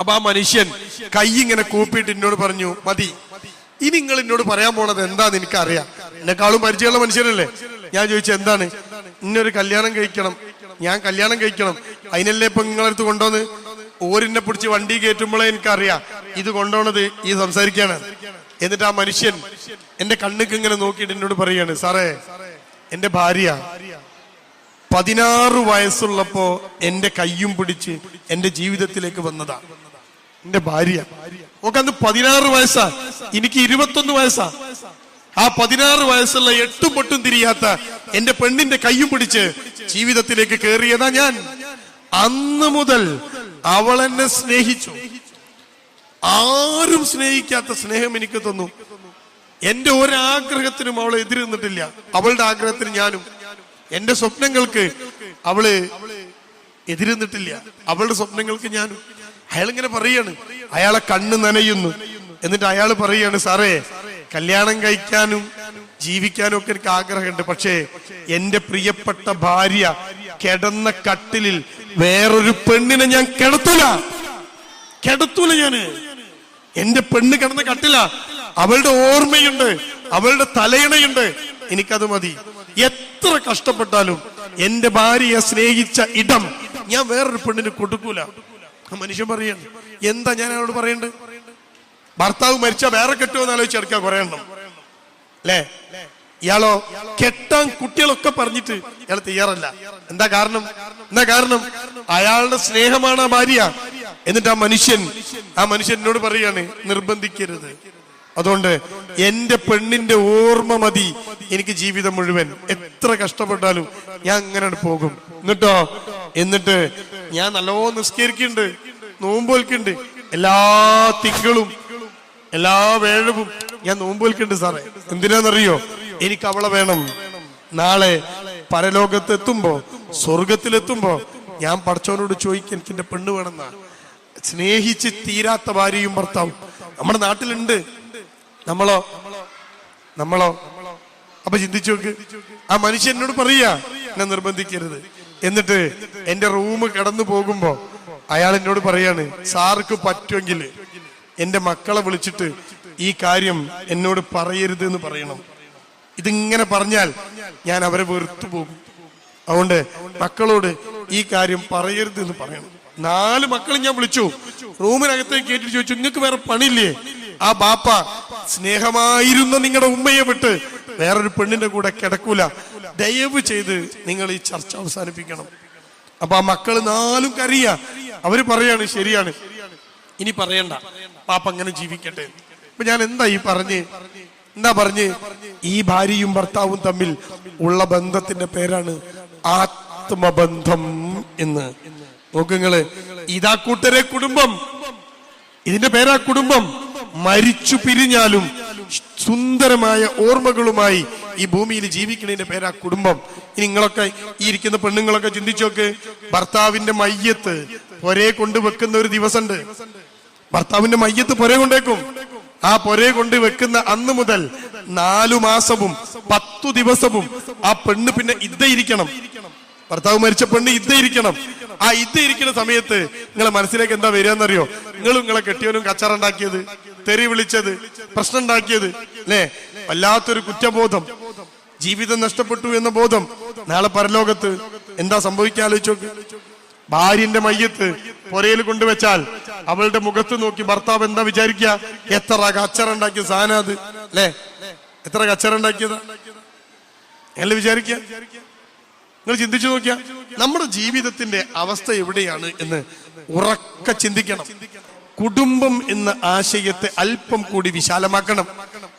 അപ്പൊ ആ മനുഷ്യൻ കൈ ഇങ്ങനെ കൂപ്പിയിട്ട് എന്നോട് പറഞ്ഞു മതി. ഇനി നിങ്ങൾ എന്നോട് പറയാൻ പോണത് എന്താന്ന് എനിക്കറിയാം. എന്നെക്കാളും പരിചയമുള്ള മനുഷ്യനല്ലേ? ഞാൻ ചോദിച്ചു എന്താണ്? ഇന്നൊരു കല്യാണം കഴിക്കണം. ഞാൻ കല്യാണം കഴിക്കണം. അതിനല്ലേ ഇപ്പൊ നിങ്ങളടുത്ത് കൊണ്ടുവന്ന്? ഓരിനെ പിടിച്ച് വണ്ടി കയറ്റുമ്പോഴേ എനിക്കറിയാം ഇത് കൊണ്ടുപോണത് ഈ സംസാരിക്കാണ്. എന്നിട്ട് ആ മനുഷ്യൻ എന്റെ കണ്ണുക്ക് ഇങ്ങനെ നോക്കിയിട്ട് എന്നോട് പറയാണ് സാറേ എന്റെ ഭാര്യ പതിനാറ് വയസ്സുള്ളപ്പോ എന്റെ കയ്യും പിടിച്ച് എന്റെ ജീവിതത്തിലേക്ക് വന്നതാ. എന്റെ ഭാര്യ. ഓക്കെ അന്ന് പതിനാറ് വയസ്സാ. എനിക്ക് ഇരുപത്തൊന്ന് വയസ്സാ. ആ പതിനാറ് വയസ്സുള്ള എട്ടും പൊട്ടും തിരിയാത്ത എന്റെ പെണ്ണിന്റെ കയ്യും പിടിച്ച് ജീവിതത്തിലേക്ക് കയറിയതാ ഞാൻ. അന്ന് മുതൽ അവൾ എന്നെ സ്നേഹിച്ചു. ആരും സ്നേഹിക്കാത്ത സ്നേഹം എനിക്ക് തന്നു. എന്റെ ഒരാഗ്രഹത്തിനും അവൾ എതിര് നിന്നിട്ടില്ല അവളുടെ ആഗ്രഹത്തിന് ഞാനും എന്റെ സ്വപ്നങ്ങൾക്ക് അവൾ എതിരുന്നിട്ടില്ല. അവളുടെ സ്വപ്നങ്ങൾക്ക് ഞാൻ അയാൾ ഇങ്ങനെ പറയാണ്. അയാളെ കണ്ണ് നനയുന്നു. എന്നിട്ട് അയാൾ പറയാണ് സാറേ കല്യാണം കഴിക്കാനും ജീവിക്കാനും ഒക്കെ എനിക്ക് ആഗ്രഹമുണ്ട്. പക്ഷേ എന്റെ പ്രിയപ്പെട്ട ഭാര്യ കിടന്ന കട്ടിലിൽ വേറൊരു പെണ്ണിനെ ഞാൻ കിടത്തൂല. കിടത്തൂല ഞാൻ. എന്റെ പെണ്ണ് കിടന്ന കട്ടില. അവളുടെ ഓർമ്മയുണ്ട്. അവളുടെ തലയിണയുണ്ട്. എനിക്കത് മതി. എത്ര കഷ്ടപ്പെട്ടാലും എന്റെ ഭാര്യയെ സ്നേഹിച്ച ഇടം ഞാൻ വേറൊരു പെണ്ണിന് കൊടുക്കൂല. മനുഷ്യൻ പറയാണ് എന്താ ഞാൻ അവനോട് പറയണ്ടത് ഭർത്താവ് മരിച്ച വേറെ കെട്ടുമെന്ന് ആലോചിച്ച് എടുക്കാൻ കുറെ അല്ലേ? ഇയാളോ കെട്ടാൻ കുട്ടികളൊക്കെ പറഞ്ഞിട്ട് ഇയാൾ തയ്യാറല്ല. എന്താ കാരണം? എന്താ കാരണം? അയാളുടെ സ്നേഹമാണ് ആ ഭാര്യ. എന്നിട്ട് ആ മനുഷ്യൻ ആ മനുഷ്യൻ എന്നോട് പറയാണ് നിർബന്ധിക്കരുത്. അതുകൊണ്ട് എന്റെ പെണ്ണിന്റെ ഓർമ്മ മതി. എനിക്ക് ജീവിതം മുഴുവൻ. എത്ര കഷ്ടപ്പെട്ടാലും ഞാൻ അങ്ങനെ പോകും. എന്നിട്ടോ? എന്നിട്ട് ഞാൻ നല്ലോണം നിസ്കരിക്കുന്നുണ്ട്. നോമ്പോൽക്കുണ്ട് എല്ലാ തിങ്കളും എല്ലാ വേഴവും ഞാൻ നോമ്പോൽക്കുണ്ട് സാറേ. എന്തിനാന്നറിയോ? എനിക്ക് അവളെ വേണം. നാളെ പരലോകത്തെത്തുമ്പോ സ്വർഗത്തിലെത്തുമ്പോ ഞാൻ പഠിച്ചവനോട് ചോദിക്കും എനിക്ക് എന്റെ പെണ്ണ് വേണമെന്നാ? സ്നേഹിച്ച് തീരാത്ത ഭാര്യയും ഭർത്താവും നമ്മുടെ നാട്ടിലുണ്ട്. നമ്മളോ? നമ്മളോ? അപ്പൊ ചിന്തിച്ചു നോക്ക്. ആ മനുഷ്യൻ എന്നോട് പറയാ എന്നെ നിർബന്ധിക്കരുത്. എന്നിട്ട് എന്റെ റൂം കടന്നു പോകുമ്പോ അയാൾ എന്നോട് പറയാണ് സാർക്ക് പറ്റുമെങ്കിൽ എന്റെ മക്കളെ വിളിച്ചിട്ട് ഈ കാര്യം എന്നോട് പറയരുത് എന്ന് പറയണം. ഇതിങ്ങനെ പറഞ്ഞാൽ ഞാൻ അവരെ വെറുത്തു പോകും. അതുകൊണ്ട് മക്കളോട് ഈ കാര്യം പറയരുത് എന്ന് പറയണം. നാല് മക്കളെ ഞാൻ വിളിച്ചു. റൂമിനകത്തേക്ക് കേട്ടിട്ട് ചോദിച്ചു നിങ്ങൾക്ക് വേറെ പണിയില്ലേ? ആ ബാപ്പ സ്നേഹമായിരുന്ന നിങ്ങളുടെ ഉമ്മയെ വിട്ട് വേറൊരു പെണ്ണിന്റെ കൂടെ കിടക്കൂല. ദയവ് ചെയ്ത് നിങ്ങൾ ഈ ചർച്ച അവസാനിപ്പിക്കണം. അപ്പൊ ആ മക്കൾ നാലും കറിയ അവർ പറയാണ് ശരിയാണ്. ഇനി പറയണ്ട. പാപ്പ അങ്ങനെ ജീവിക്കട്ടെ. അപ്പൊ ഞാൻ എന്താ ഈ പറഞ്ഞ്? എന്താ പറഞ്ഞ്? ഈ ഭാര്യയും ഭർത്താവും തമ്മിൽ ഉള്ള ബന്ധത്തിന്റെ പേരാണ് ആത്മബന്ധം എന്ന്. നോക്കുങ്ങൾ ഇതാ കൂട്ടരെ കുടുംബം. ഇതിന്റെ പേരാ കുടുംബം. മരിച്ചു പിരിഞ്ഞാലും സുന്ദരമായ ഓർമ്മകളുമായി ഈ ഭൂമിയിൽ ജീവിക്കുന്നതിന്റെ പേരാ കുടുംബം. ഇനി നിങ്ങളൊക്കെ ഈ ഇരിക്കുന്ന പെണ്ണുങ്ങളൊക്കെ ചിന്തിച്ചു നോക്ക്. ഭർത്താവിന്റെ മയ്യത്ത് പൊരെ കൊണ്ടുവെക്കുന്ന ഒരു ദിവസമുണ്ട്. ഭർത്താവിന്റെ മയ്യത്ത് പൊരേ കൊണ്ടേക്കും. ആ പൊരെ കൊണ്ട് വെക്കുന്ന അന്ന് മുതൽ നാലു മാസവും പത്തു ദിവസവും ആ പെണ്ണ് പിന്നെ ഇരിക്കണം ഭർത്താവ് മരിച്ച പെണ്ണ് ഇരിക്കണം ആ ഇരിക്കുന്ന സമയത്ത് നിങ്ങളെ മനസ്സിലേക്ക് എന്താ വരിക എന്നറിയോ നിങ്ങളും നിങ്ങളെ കെട്ടിയവനും കച്ചറുണ്ടാക്കിയത് തെറി വിളിച്ചത് പ്രശ്നം ഉണ്ടാക്കിയത് അല്ലേ? വല്ലാത്തൊരു കുറ്റബോധം. ജീവിതം നഷ്ടപ്പെട്ടു എന്ന ബോധം. നാളെ പരലോകത്ത് എന്താ സംഭവിക്കാൻ ആലോചിച്ചോക്ക് ഭാര്യന്റെ മയ്യത്ത് പുരയിൽ കൊണ്ടുവച്ചാൽ അവളുടെ മുഖത്ത് നോക്കി ഭർത്താവ് എന്താ വിചാരിക്കുക? എത്ര കച്ചറുണ്ടാക്കിയ സാധനം അത് അല്ലേ? എത്ര കച്ചറുണ്ടാക്കിയത് എങ്ങനെ വിചാരിക്കുക? നിങ്ങൾ ചിന്തിച്ചു നോക്കിയ. നമ്മുടെ ജീവിതത്തിന്റെ അവസ്ഥ എവിടെയാണ് എന്ന് ഉറക്ക ചിന്തിക്കണം. കുടുംബം എന്ന ആശയത്തെ അല്പം കൂടി വിശാലമാക്കണം.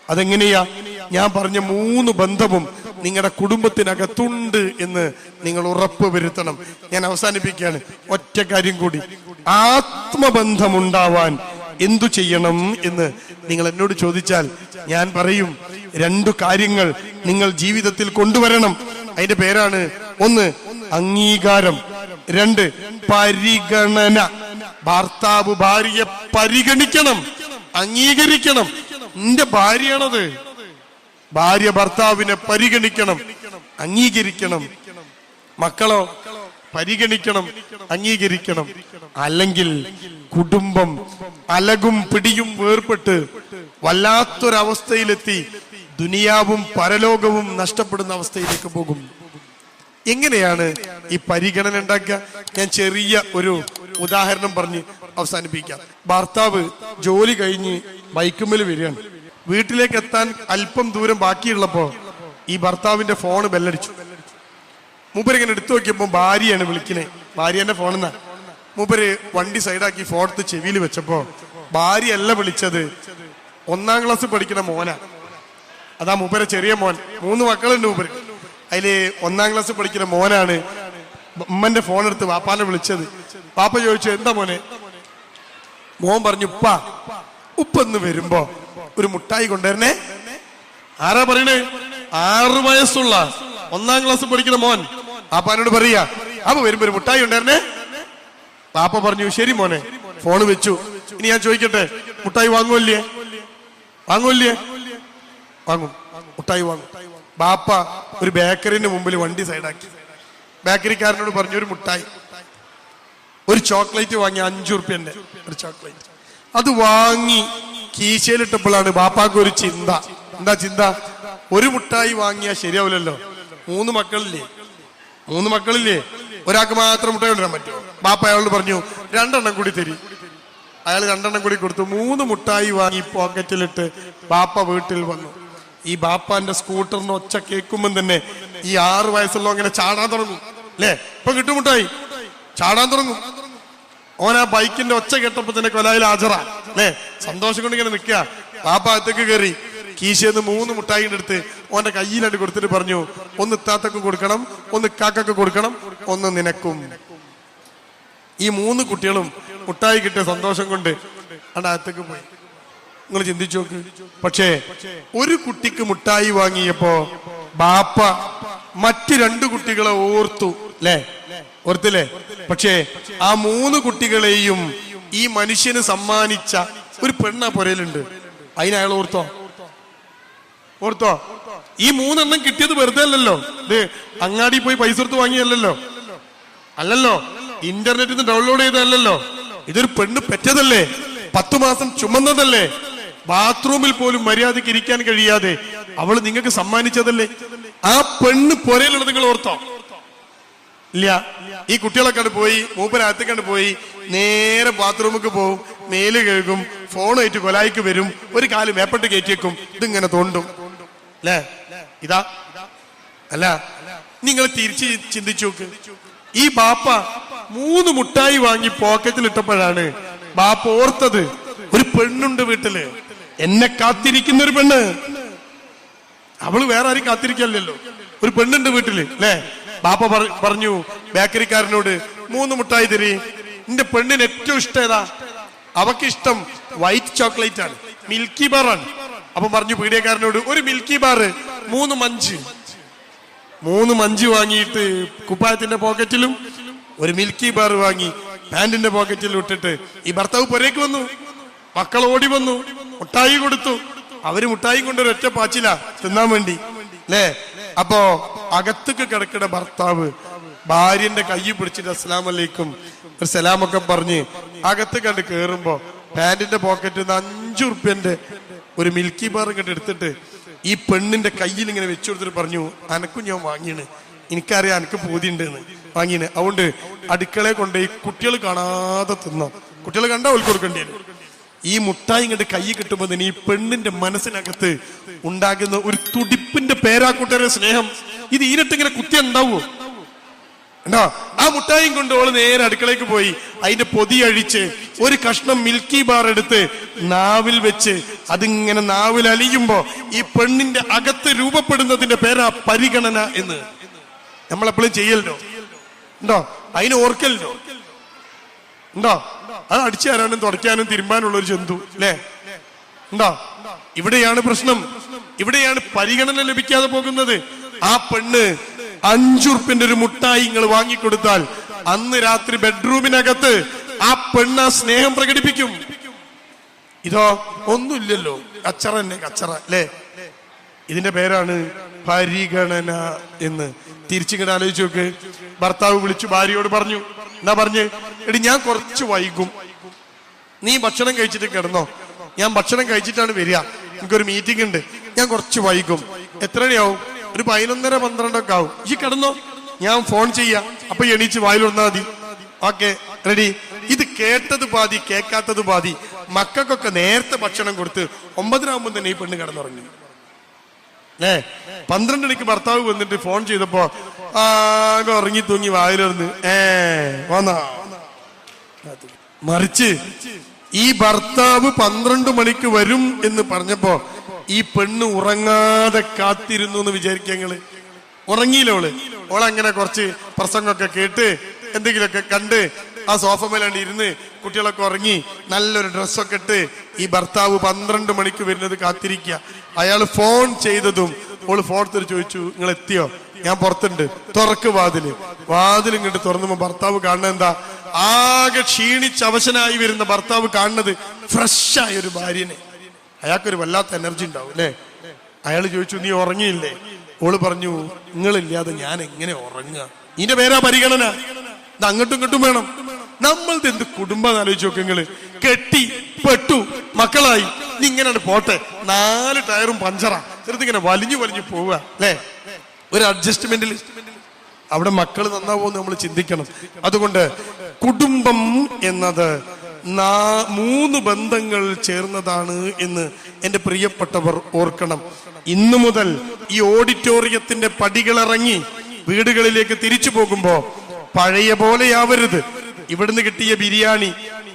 അതെങ്ങനെയാ? ഞാൻ പറഞ്ഞ മൂന്ന് ബന്ധവും നിങ്ങളുടെ കുടുംബത്തിനകത്തുണ്ട് എന്ന് നിങ്ങൾ ഉറപ്പ് വരുത്തണം. ഞാൻ അവസാനിപ്പിക്കുകയാണ്. ഒറ്റ കാര്യം കൂടി. ആത്മബന്ധമുണ്ടാവാൻ എന്തു ചെയ്യണം എന്ന് നിങ്ങൾ എന്നോട് ചോദിച്ചാൽ ഞാൻ പറയും. രണ്ടു കാര്യങ്ങൾ നിങ്ങൾ ജീവിതത്തിൽ കൊണ്ടുവരണം. അതിന്റെ പേരാണ് ഒന്ന് അംഗീകാരം. രണ്ട് പരിഗണന. ഭർത്താവ് ഭാര്യയെ പരിഗണിക്കണം അംഗീകരിക്കണം. നിന്റെ ഭാര്യയാണത്. ഭാര്യ ഭർത്താവിനെ പരിഗണിക്കണം അംഗീകരിക്കണം. മക്കളോ പരിഗണിക്കണം അംഗീകരിക്കണം. അല്ലെങ്കിൽ കുടുംബം അലകും പിടിയും വേർപെട്ട് വല്ലാത്തൊരവസ്ഥയിലെത്തി ദുനിയാവും പരലോകവും നഷ്ടപ്പെടുന്ന അവസ്ഥയിലേക്ക് പോകും. എങ്ങനെയാണ് ഈ പരിഗണന ഉണ്ടാക്കുക? ഞാൻ ചെറിയ ഒരു ഉദാഹരണം പറഞ്ഞ് അവസാനിപ്പിക്കാം. ഭർത്താവ് ജോലി കഴിഞ്ഞ് ബൈക്കുമ്മൽ വരികയാണ്. വീട്ടിലേക്ക് എത്താൻ അല്പം ദൂരം ബാക്കിയുള്ളപ്പോ ഈ ഭർത്താവിന്റെ ഫോണ് ബെല്ലടിച്ചു. മൂപ്പര് ഇങ്ങനെ എടുത്തു നോക്കിയപ്പോ ഭാര്യയാണ് വിളിക്കണേ. ഭാര്യന്റെ ഫോണെന്നാ. മൂപ്പര് വണ്ടി സൈഡാക്കി ഫോൺ എടുത്ത് ചെവിയിൽ വെച്ചപ്പോ ഭാര്യയല്ല വിളിച്ചത്. ഒന്നാം ക്ലാസ് പഠിക്കുന്ന മോനാ. അതാ മൂപ്പരെ ചെറിയ മോൻ. മൂന്ന് മക്കളുണ്ട് മൂപ്പര്. അതിൽ ഒന്നാം ക്ലാസ് പഠിക്കുന്ന മോനാണ് ഉമ്മന്റെ ഫോൺ എടുത്ത് വാപ്പാനെ വിളിച്ചത്. പാപ്പ ചോദിച്ചു എന്താ മോനെ? മോൻ പറഞ്ഞു ഉപ്പ ഉപ്പ എന്ന് വരുമ്പോ ഒരു മുട്ടായി കൊണ്ടുവരണേ. ആരാ പറയണേ? ആറ് വയസ്സുള്ള ഒന്നാം ക്ലാസ് പഠിക്കുന്ന മോൻ. പാപ്പാനോട് പറയാ അപ്പൊ വരുമ്പോ ഒരു മുട്ടായി ഉണ്ടായിരുന്നേ പാപ്പ പറഞ്ഞു ശരി മോനെ. ഫോൺ വെച്ചു. ഇനി ഞാൻ ചോദിക്കട്ടെ മുട്ടായി വാങ്ങുമല്ലേ വാങ്ങുമല്ലേ വാങ്ങും. മുട്ടായി വാങ്ങും. ബാപ്പ ഒരു ബേക്കറിന്റെ മുമ്പിൽ വണ്ടി സൈഡാക്കി. ബേക്കറിക്കാരനോട് പറഞ്ഞു ഒരു മുട്ടായി. ഒരു ചോക്ലേറ്റ് വാങ്ങി അഞ്ചു റുപ്യന്റെ ഒരു ചോക്ലേറ്റ്. അത് വാങ്ങി കീശയിലിട്ടപ്പോഴാണ് ബാപ്പാക്ക് ഒരു ചിന്ത. എന്താ ചിന്ത? ഒരു മുട്ടായി വാങ്ങിയാൽ ശരിയാവില്ലല്ലോ. മൂന്ന് മക്കളില്ലേ? മൂന്ന് മക്കളില്ലേ? ഒരാൾക്ക് മാത്രം മുട്ടായി കൊണ്ടുവരാൻ പറ്റുമോ? ബാപ്പ അയാളോട് പറഞ്ഞു രണ്ടെണ്ണം കൂടി തരി. അയാൾ രണ്ടെണ്ണം കൂടി കൊടുത്തു. മൂന്ന് മുട്ടായി വാങ്ങി പോക്കറ്റിലിട്ട് ബാപ്പ വീട്ടിൽ വന്നു. ഈ ബാപ്പാന്റെ സ്കൂട്ടറിന് ഒച്ച കേൾക്കുമ്പോൾ തന്നെ ഈ ആറ് വയസ്സുള്ള അങ്ങനെ ചാടാൻ തുടങ്ങും. അല്ലേ? ഇപ്പൊ കിട്ടുമുട്ടായി ചാടാൻ തുടങ്ങും. ഓൻ ആ ബൈക്കിന്റെ ഒച്ച കേട്ടപ്പോ തന്നെ കൊലായിൽ ഹാജറ അല്ലേ? സന്തോഷം കൊണ്ട് ഇങ്ങനെ നിൽക്കുക. ബാപ്പ അകത്തേക്ക് കയറി. കീശന്ന് മൂന്ന് മുട്ടായി എടുത്ത് ഓന്റെ കയ്യിലായിട്ട് കൊടുത്തിട്ട് പറഞ്ഞു ഒന്ന് ഇത്താത്തക്ക് കൊടുക്കണം ഒന്ന് ഇക്കാക്കൊക്കെ കൊടുക്കണം ഒന്ന് നിനക്കും. ഈ മൂന്ന് കുട്ടികളും മുട്ടായി കിട്ടിയ സന്തോഷം കൊണ്ട് അവിടെ പോയി. നിങ്ങൾ ചിന്തിച്ചു നോക്ക്. പക്ഷേ ഒരു കുട്ടിക്ക് മുട്ടായി വാങ്ങിയപ്പോ ബാപ്പ മറ്റു രണ്ട് കുട്ടികളെ ഓർത്തു അല്ലേ ഓർത്തില്ലേ? പക്ഷേ ആ മൂന്ന് കുട്ടികളെയും ഈ മനുഷ്യന് സമ്മാനിച്ച ഒരു പെണ്ണ പുരയിലുണ്ട്. അതിന് അയാൾ ഓർത്തോ? ഓർത്തോ? ഈ മൂന്നെണ്ണം കിട്ടിയത് വെറുതെ അല്ലല്ലോ. ഇത് അങ്ങാടി പോയി പൈസ കൊടുത്ത് വാങ്ങിയല്ലോ അല്ലല്ലോ. ഇന്റർനെറ്റിൽ നിന്ന് ഡൗൺലോഡ് ചെയ്തതല്ലോ ഇതൊരു പെണ്ണ് പെറ്റതല്ലേ? പത്തു മാസം ചുമന്നതല്ലേ? ബാത്റൂമിൽ പോലും മര്യാദയ്ക്ക് ഇരിക്കാൻ കഴിയാതെ അവൾ നിങ്ങൾക്ക് സമ്മാനിച്ചതല്ലേ? ആ പെണ്ണ് പൊരയിലുള്ളത് നിങ്ങൾ ഓർത്തോ? ഇല്ല. ഈ കുട്ടികളെ കണ്ട് പോയി മൂപ്പനകത്തേക്കണ്ട് പോയി നേരെ ബാത്റൂമിക്ക് പോവും മേൽ ഫോൺ ഫോണായിട്ട് കൊലായിക്ക് വരും ഒരു കാലം മേപ്പെട്ട് കയറ്റിയേക്കും ഇതിങ്ങനെ തോണ്ടും. അല്ലേ? ഇതാ. അല്ല. നിങ്ങൾ തിരിച്ച് ചിന്തിച്ചു നോക്ക്. ഈ ബാപ്പ മൂന്ന് മുട്ടായി വാങ്ങി പോക്കറ്റിൽ ഇട്ടപ്പോഴാണ് ബാപ്പ ഓർത്തത് ഒരു പെണ്ണുണ്ട് വീട്ടിൽ. എന്നെ കാത്തിരിക്കുന്ന ഒരു പെണ്ണ്. അവൾ വേറെ ആരും കാത്തിരിക്കല്ലോ ഒരു പെണ്ണുണ്ട് വീട്ടിൽ അല്ലേ? ബാപ്പ പറ- പറഞ്ഞു ബേക്കറിക്കാരനോട് മൂന്ന് മുട്ടായി തരി. എന്റെ പെണ്ണിന് ഏറ്റവും ഇഷ്ടം ഏതാ? അവക്ക് ഇഷ്ടം വൈറ്റ് ചോക്ലേറ്റ് ആണ്. മിൽക്കി ബാർ ആണ്. അപ്പൊ പറഞ്ഞു പീഡിയക്കാരനോട് ഒരു മിൽക്കി ബാർ മൂന്ന് മഞ്ച്. മൂന്ന് മഞ്ച് വാങ്ങിയിട്ട് കുപ്പായത്തിന്റെ പോക്കറ്റിലും ഒരു മിൽക്കി ബാർ വാങ്ങി പാന്റിന്റെ പോക്കറ്റിലും ഇട്ടിട്ട് ഈ ഭർത്താവ് പുരേക്ക് വന്നു. മക്കൾ ഓടി വന്നു. മുട്ടായി കൊടുത്തു. അവർ മുട്ടായി കൊണ്ട് ഒരൊറ്റ പാച്ചില തിന്നാൻ വേണ്ടി. അല്ലേ അപ്പോ അകത്തേക്ക് കിടക്കുന്ന ഭർത്താവ് ഭാര്യന്റെ കൈ പിടിച്ചിട്ട് അസ്സലാം അലൈക്കും. ഒരു സലാമൊക്കെ പറഞ്ഞ് അകത്ത് കണ്ട് കേറുമ്പോ പാന്റിന്റെ പോക്കറ്റിൽ നിന്ന് അഞ്ചു റുപ്യന്റെ ഒരു മിൽക്കി ബാർ ഇങ്ങോട്ട് എടുത്തിട്ട് ഈ പെണ്ണിന്റെ കയ്യിൽ ഇങ്ങനെ വെച്ചു കൊടുത്തിട്ട് പറഞ്ഞു അനക്കും ഞാൻ വാങ്ങിയണ്. എനിക്കറിയാം അനക്ക് പൂതിയുണ്ട് എന്ന് അതുകൊണ്ട് അടുക്കളയെ കൊണ്ട് ഈ കുട്ടികൾ കാണാതെ തിന്നോ കുട്ടികൾ കണ്ടാൽ ഓൾക്ക് കൊടുക്കേണ്ടി വരും. ഈ മുട്ടായി ഇങ്ങോട്ട് കൈ കിട്ടുമ്പോൾ ഈ പെണ്ണിന്റെ മനസ്സിനകത്ത് ഉണ്ടാകുന്ന ഒരു തുടിപ്പിന്റെ പേരാക്കൂട്ടരെ സ്നേഹം. ഇത് ഈരട്ടിങ്ങനെ കുത്തി ഉണ്ടാവുമോ ഉണ്ടോ ആ മുട്ടായും കൊണ്ട് ഓൾ നേരെ അടുക്കളയ്ക്ക് പോയി. അതിന്റെ പൊതി അഴിച്ച് ഒരു കഷ്ണം മിൽക്കി ബാർ എടുത്ത് നാവിൽ വെച്ച് അതിങ്ങനെ നാവിൽ അലിയുമ്പോ ഈ പെണ്ണിന്റെ അകത്ത് രൂപപ്പെടുന്നതിന്റെ പേരാ പരിഗണന എന്ന്. നമ്മളെപ്പോഴും ചെയ്യലോ ഉണ്ടോ അതിന് ഓർക്കല്ലോ. ഉണ്ടോ? അത് അടിച്ചു തരാനും തുടയ്ക്കാനും തിരുമ്പാനുള്ള ഒരു ജന്തു അല്ലേ? ഉണ്ടോ? ഇവിടെയാണ് പ്രശ്നം. ഇവിടെയാണ് പരിഗണന ലഭിക്കാതെ പോകുന്നത്. ആ പെണ്ണ് അഞ്ചുറുപ്പിന്റെ ഒരു മുട്ടായി നിങ്ങൾ വാങ്ങിക്കൊടുത്താൽ അന്ന് രാത്രി ബെഡ്റൂമിനകത്ത് ആ പെണ്ണ് ആ സ്നേഹം പ്രകടിപ്പിക്കും. ഇതോ ഒന്നുമില്ലല്ലോ. കച്ചറ തന്നെ കച്ചറ അല്ലേ? ഇതിന്റെ പേരാണ് പരിഗണന എന്ന്. തിരിച്ചിങ്ങോട്ട് ആലോചിച്ച് നോക്ക്. ഭർത്താവ് വിളിച്ചു ഭാര്യയോട് പറഞ്ഞു. എന്നാ പറഞ്ഞ്? എടി ഞാൻ കുറച്ച് വൈകും. നീ ഭക്ഷണം കഴിച്ചിട്ട് കിടന്നോ? ഞാൻ ഭക്ഷണം കഴിച്ചിട്ടാണ് വരിക. എനിക്കൊരു മീറ്റിംഗ് ഉണ്ട്. ഞാൻ കുറച്ച് വൈകും. എത്ര മണിയാവും ഒരു പതിനൊന്നര പന്ത്രണ്ടൊക്കെ ആവും. ഈ കിടന്നോ. ഞാൻ ഫോൺ ചെയ്യാം. അപ്പൊ എണീച്ച് വായിലൊന്നാ മതി. ഓക്കെ റെഡി ഇത് കേട്ടത് പാതി കേൾക്കാത്തത് പാതി. മക്കൾക്കൊക്കെ നേരത്തെ ഭക്ഷണം കൊടുത്ത് ഒമ്പതിനാകുമ്പോൾ തന്നെ ഈ പെണ്ണ് കിടന്നുറങ്ങി. ഏ പന്ത്രണ്ട് മണിക്ക് ഭർത്താവ് വന്നിട്ട് ഫോൺ ചെയ്തപ്പോ ആകെ ഉറങ്ങി തൂങ്ങി വായിലിറന്ന്. ഏ വന്നാ? മറിച്ച് ഈ ഭർത്താവ് പന്ത്രണ്ട് മണിക്ക് വരും എന്ന് പറഞ്ഞപ്പോ ഈ പെണ്ണ് ഉറങ്ങാതെ കാത്തിരുന്നു എന്ന് വിചാരിക്കുക ഞങ്ങൾ ഉറങ്ങിയില്ല ഓൾ? ഓളങ്ങനെ കുറച്ച് പ്രസംഗമൊക്കെ കേട്ട് എന്തെങ്കിലുമൊക്കെ കണ്ട് ആ സോഫ മേലാണ്ട് ഇരുന്ന് കുട്ടികളൊക്കെ ഉറങ്ങി നല്ലൊരു ഡ്രസ്സൊക്കെ ഇട്ട് ഈ ഭർത്താവ് പന്ത്രണ്ട് മണിക്ക് വരുന്നത് കാത്തിരിക്കുക. അയാൾ ഫോൺ ചെയ്തതും ഓൾ ഫോൺ എടുത്തിട്ട് ചോദിച്ചു നിങ്ങൾ എത്തിയോ ഞാൻ പുറത്തുണ്ട്. തുറക്ക് വാതിൽ. വാതിൽ ഇങ്ങോട്ട് തുറന്നുമ്പോ ഭർത്താവ് കാണുന്ന എന്താ? ആകെ ക്ഷീണിച്ച് അവശനായി വരുന്ന ഭർത്താവ് കാണുന്നത് ഫ്രഷായ ഒരു ഭാര്യനെ. അയാൾക്കൊരു വല്ലാത്ത എനർജി ഉണ്ടാവും അല്ലേ? അയാൾ ചോദിച്ചു നീ ഉറങ്ങിയില്ലേ? ഓൾ പറഞ്ഞു നിങ്ങളില്ലാതെ ഞാൻ എങ്ങനെ ഉറങ്ങുക ഇതിന്റെ പേരാ പരിഗണന. ഇത് അങ്ങോട്ടും ഇങ്ങോട്ടും വേണം. നമ്മൾ എന്ത് കുടുംബം ആലോചിച്ച് നോക്ക് നിങ്ങൾ. കെട്ടി പെട്ടു മക്കളായി. നീ ഇങ്ങനെയാണ് പോട്ടെ. നാല് ടയറും പഞ്ചറാ. ചെറുതിങ്ങനെ വലിഞ്ഞു വലിഞ്ഞു പോവുക അല്ലേ? ഒരു അഡ്ജസ്റ്റ്മെന്റിൽ അവിടെ മക്കൾ നന്നാവുമെന്ന് നമ്മൾ ചിന്തിക്കണം. അതുകൊണ്ട് കുടുംബം എന്നത് മൂന്ന് ബന്ധങ്ങൾ ചേർന്നതാണ് എന്ന് എന്റെ പ്രിയപ്പെട്ടവർ ഓർക്കണം. ഇന്നു മുതൽ ഈ ഓഡിറ്റോറിയത്തിന്റെ പടികളിറങ്ങി വീടുകളിലേക്ക് തിരിച്ചു പോകുമ്പോ പഴയ പോലെയാവരുത് ഇവിടുന്ന് കിട്ടിയ ബിരിയാണി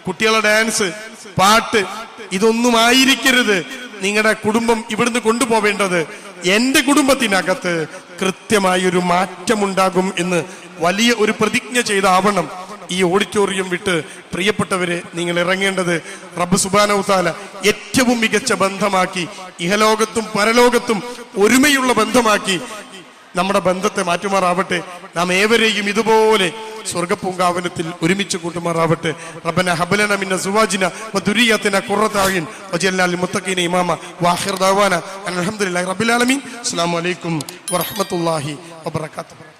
കുട്ടികളുടെ ഡാൻസ് പാട്ട് ഇതൊന്നും ആയിരിക്കരുത്. നിങ്ങളുടെ കുടുംബം ഇവിടുന്ന് കൊണ്ടുപോവേണ്ടത് എന്റെ കുടുംബത്തിനകത്ത് കൃത്യമായൊരു മാറ്റമുണ്ടാകും എന്ന് വലിയ ഒരു പ്രതിജ്ഞ ചെയ്താവണം ഈ ഓഡിറ്റോറിയം വിട്ട് പ്രിയപ്പെട്ടവരെ നിങ്ങൾ ഇറങ്ങേണ്ടത് റബ്ബ് സുബാനൗത്താല ഏറ്റവും മികച്ച ബന്ധമാക്കി ഇഹലോകത്തും പരലോകത്തും ഒരുമയുള്ള ബന്ധമാക്കി നമ്മുടെ ബന്ധത്തെ മാറ്റുമാറാവട്ടെ. നാം ഏവരെയും ഇതുപോലെ സ്വർഗപ്പൂങ്കാവനത്തിൽ ഒരുമിച്ച് കൂട്ടുമാറാവട്ടെ. റബ്ബന ഹബലന മിന്ന സുവാജിന വദുരിയത്തിന ഖുറതായിൻ വജല്ലാൽ മുത്തഖീന ഇമാമ. വാഖിർ ദാവാന അൽഹംദുലില്ലാഹി റബ്ബിൽ ആലമീൻ. അസ്സലാമു അലൈക്കും വറഹ്മത്തുള്ളാഹി വബറകാതുഹു.